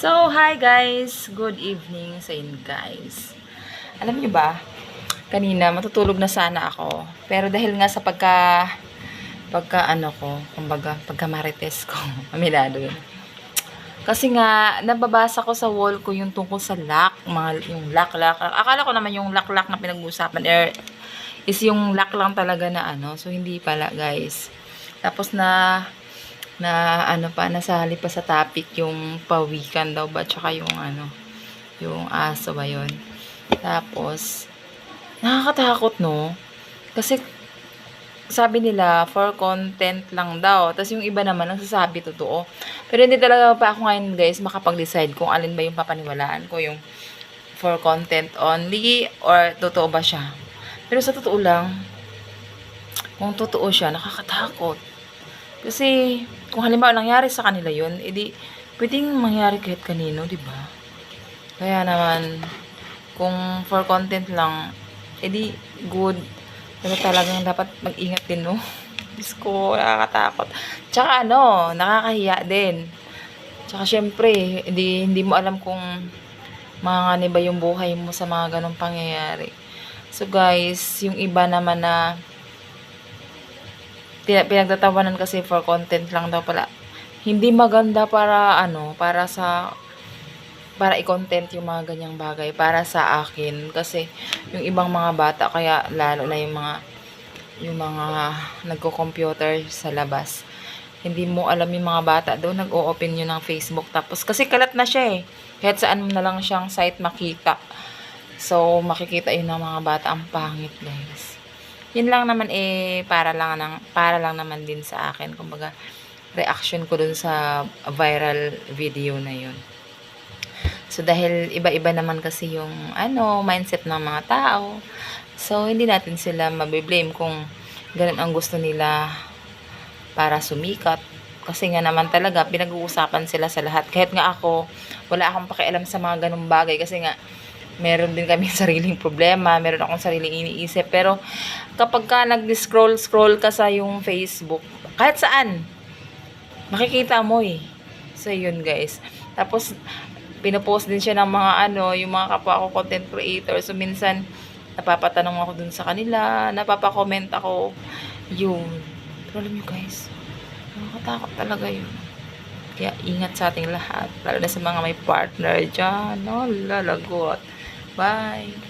So, hi guys! Good evening sa inyo guys. Alam niyo ba, kanina matutulog na sana ako. Pero dahil nga sa pagka, pagka ano ko, kumbaga, pagka marites ko, aminado yun. Kasi nga, nababasa ko sa wall ko yung tungkol sa lock, mga, yung lock-lock. Akala ko naman yung lock-lock na pinag-uusapan er, is yung lock lang talaga na ano. So, hindi pala guys. Tapos na, na ano pa, nasali pa sa topic yung pawikan daw ba, tsaka yung ano, yung aso ba yun. Tapos, nakakatakot no, kasi sabi nila, for content lang daw. Tapos yung iba naman, nagsasabi totoo. Pero hindi talaga pa ako ngayon guys, makapag-decide kung alin ba yung papaniwalaan ko, yung for content only, or totoo ba siya. Pero sa totoo lang, kung totoo siya, nakakatakot. Kasi, kung halimbawa nangyari sa kanila yun, edi, pwedeng mangyari kahit kanino, di ba? Kaya naman, kung for content lang, edi, good. Pero talagang dapat mag-ingat din, no? Diyos ko, nakakatakot. Tsaka ano, nakakahiya din. Tsaka syempre, hindi, hindi mo alam kung mga ba yung buhay mo sa mga ganong pangyayari. So guys, yung iba naman na pinagtatawanan kasi for content lang daw pala. Hindi maganda para ano, para sa para i-content yung mga ganyang bagay para sa akin. Kasi yung ibang mga bata kaya lalo na yung mga yung mga nagko-computer sa labas. Hindi mo alam yung mga bata doon nag-o-open yun ng Facebook. Tapos kasi kalat na siya eh. Kahit saan mo na lang siyang site makita. So makikita yun ng mga bata. Ang pangit guys yun lang naman eh para lang ng para lang naman din sa akin kumbaga reaction ko dun sa viral video na yun So, dahil iba-iba naman kasi yung, ano, mindset ng mga tao. So, hindi natin sila mabiblame kung ganun ang gusto nila para sumikat. Kasi nga naman talaga, pinag-uusapan sila sa lahat. Kahit nga ako, wala akong pakialam sa mga ganung bagay. Kasi nga, meron din kami sariling problema, meron akong sariling iniisip. Pero, kapag ka nag-scroll-scroll ka sa yung Facebook, kahit saan, makikita mo eh. So, yun guys. Tapos, pinopost din siya ng mga ano, yung mga kapwa ko content creator. So, minsan, napapatanong ako dun sa kanila, napapa-comment ako. Yun. Pero alam guys, nakakatakot talaga yun. Kaya ingat sa ating lahat. Lalo na sa mga may partner dyan. No, lalagot. Bye.